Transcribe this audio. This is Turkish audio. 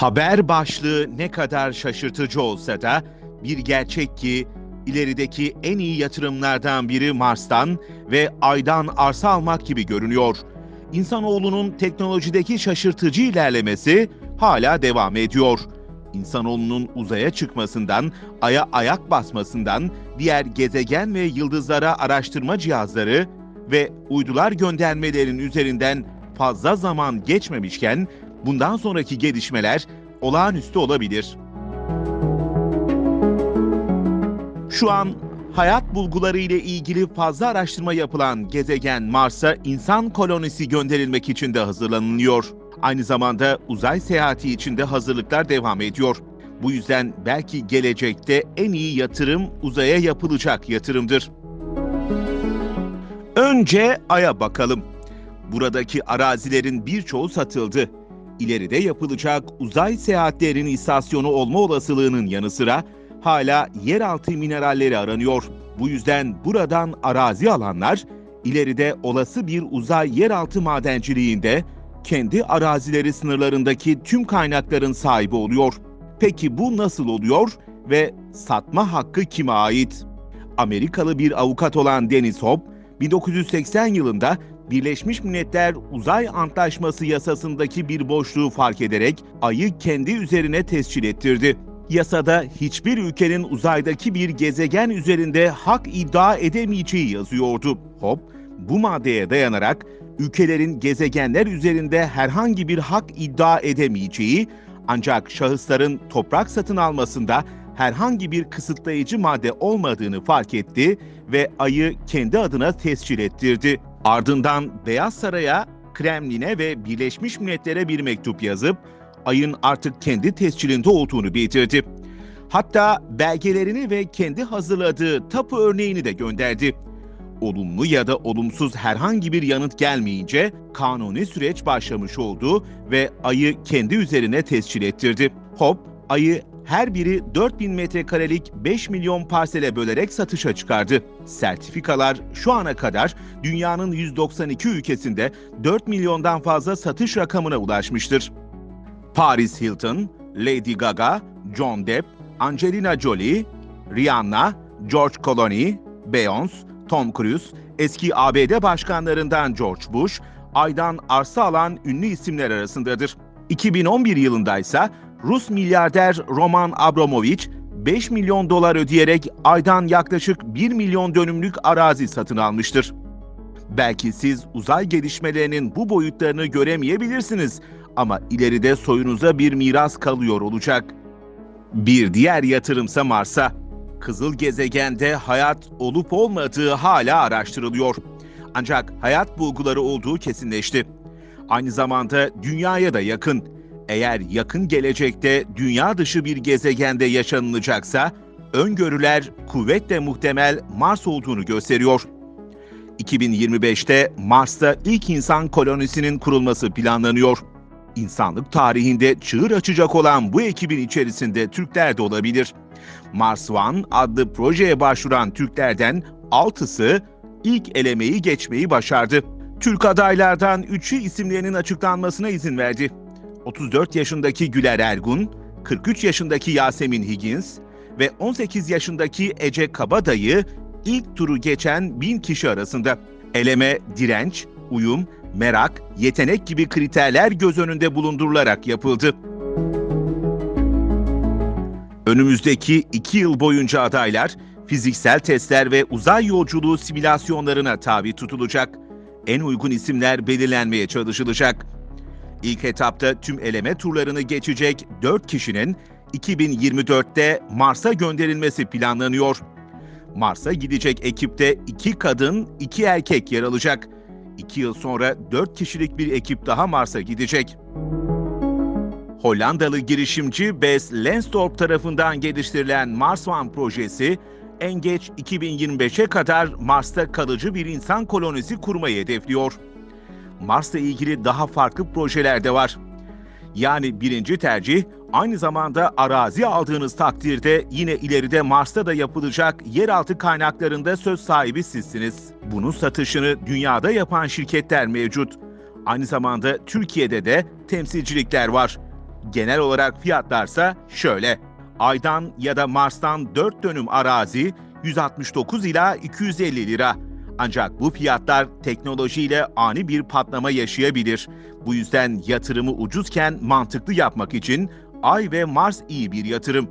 Haber başlığı ne kadar şaşırtıcı olsa da bir gerçek ki ilerideki en iyi yatırımlardan biri Mars'tan ve Ay'dan arsa almak gibi görünüyor. İnsanoğlunun teknolojideki şaşırtıcı ilerlemesi hala devam ediyor. İnsanoğlunun uzaya çıkmasından, Ay'a ayak basmasından, diğer gezegen ve yıldızlara araştırma cihazları ve uydular göndermelerin üzerinden fazla zaman geçmemişken bundan sonraki gelişmeler olağanüstü olabilir. Şu an hayat bulguları ile ilgili fazla araştırma yapılan gezegen Mars'a insan kolonisi gönderilmek için de hazırlanılıyor. Aynı zamanda uzay seyahati için de hazırlıklar devam ediyor. Bu yüzden belki gelecekte en iyi yatırım uzaya yapılacak yatırımdır. Önce Ay'a bakalım. Buradaki arazilerin birçoğu satıldı. İleride yapılacak uzay seyahatlerinin istasyonu olma olasılığının yanı sıra hala yeraltı mineralleri aranıyor. Bu yüzden buradan arazi alanlar ileride olası bir uzay yeraltı madenciliğinde kendi arazileri sınırlarındaki tüm kaynakların sahibi oluyor. Peki bu nasıl oluyor ve satma hakkı kime ait? Amerikalı bir avukat olan Dennis Hope, 1980 yılında Birleşmiş Milletler Uzay Antlaşması yasasındaki bir boşluğu fark ederek ayı kendi üzerine tescil ettirdi. Yasada hiçbir ülkenin uzaydaki bir gezegen üzerinde hak iddia edemeyeceği yazıyordu. Hop, bu maddeye dayanarak ülkelerin gezegenler üzerinde herhangi bir hak iddia edemeyeceği ancak şahısların toprak satın almasında herhangi bir kısıtlayıcı madde olmadığını fark etti ve ayı kendi adına tescil ettirdi. Ardından Beyaz Saray'a, Kremlin'e ve Birleşmiş Milletler'e bir mektup yazıp ayın artık kendi tescilinde olduğunu bildirdi. Hatta belgelerini ve kendi hazırladığı tapu örneğini de gönderdi. Olumlu ya da olumsuz herhangi bir yanıt gelmeyince kanuni süreç başlamış oldu ve ayı kendi üzerine tescil ettirdi. Hop, ayı her biri 4000 metrekarelik 5 milyon parsele bölerek satışa çıkardı. Sertifikalar şu ana kadar dünyanın 192 ülkesinde 4 milyondan fazla satış rakamına ulaşmıştır. Paris Hilton, Lady Gaga, John Depp, Angelina Jolie, Rihanna, George Clooney, Beyoncé, Tom Cruise, eski ABD başkanlarından George Bush, aydan arsa alan ünlü isimler arasındadır. 2011 yılında ise Rus milyarder Roman Abramovich 5 milyon dolar ödeyerek aydan yaklaşık 1 milyon dönümlük arazi satın almıştır. Belki siz uzay gelişmelerinin bu boyutlarını göremeyebilirsiniz ama ileride soyunuza bir miras kalıyor olacak. Bir diğer yatırımsa Mars'a. Kızıl gezegende hayat olup olmadığı hala araştırılıyor. Ancak hayat bulguları olduğu kesinleşti. Aynı zamanda dünyaya da yakın. Eğer yakın gelecekte dünya dışı bir gezegende yaşanılacaksa, öngörüler kuvvetle muhtemel Mars olduğunu gösteriyor. 2025'te Mars'ta ilk insan kolonisinin kurulması planlanıyor. İnsanlık tarihinde çığır açacak olan bu ekibin içerisinde Türkler de olabilir. Mars One adlı projeye başvuran Türklerden 6'sı ilk elemeyi geçmeyi başardı. Türk adaylardan 3'ü isimlerinin açıklanmasına izin verdi. 34 yaşındaki Güler Ergun, 43 yaşındaki Yasemin Higgins ve 18 yaşındaki Ece Kabadayı ilk turu geçen 1000 kişi arasında. Eleme, direnç, uyum, merak, yetenek gibi kriterler göz önünde bulundurularak yapıldı. Önümüzdeki iki yıl boyunca adaylar fiziksel testler ve uzay yolculuğu simülasyonlarına tabi tutulacak. En uygun isimler belirlenmeye çalışılacak. İlk etapta tüm eleme turlarını geçecek 4 kişinin 2024'te Mars'a gönderilmesi planlanıyor. Mars'a gidecek ekipte 2 kadın, 2 erkek yer alacak. 2 yıl sonra 4 kişilik bir ekip daha Mars'a gidecek. Hollandalı girişimci Bes Lensdorp tarafından geliştirilen Mars One projesi, en geç 2025'e kadar Mars'ta kalıcı bir insan kolonisi kurmayı hedefliyor. Mars'la ilgili daha farklı projeler de var. Yani birinci tercih aynı zamanda arazi aldığınız takdirde yine ileride Mars'ta da yapılacak yeraltı kaynaklarında söz sahibi sizsiniz. Bunun satışını dünyada yapan şirketler mevcut. Aynı zamanda Türkiye'de de temsilcilikler var. Genel olarak fiyatlarsa şöyle. Ay'dan ya da Mars'tan 4 dönüm arazi 169 ila 250 lira. Ancak bu fiyatlar teknolojiyle ani bir patlama yaşayabilir. Bu yüzden yatırımı ucuzken mantıklı yapmak için Ay ve Mars iyi bir yatırım.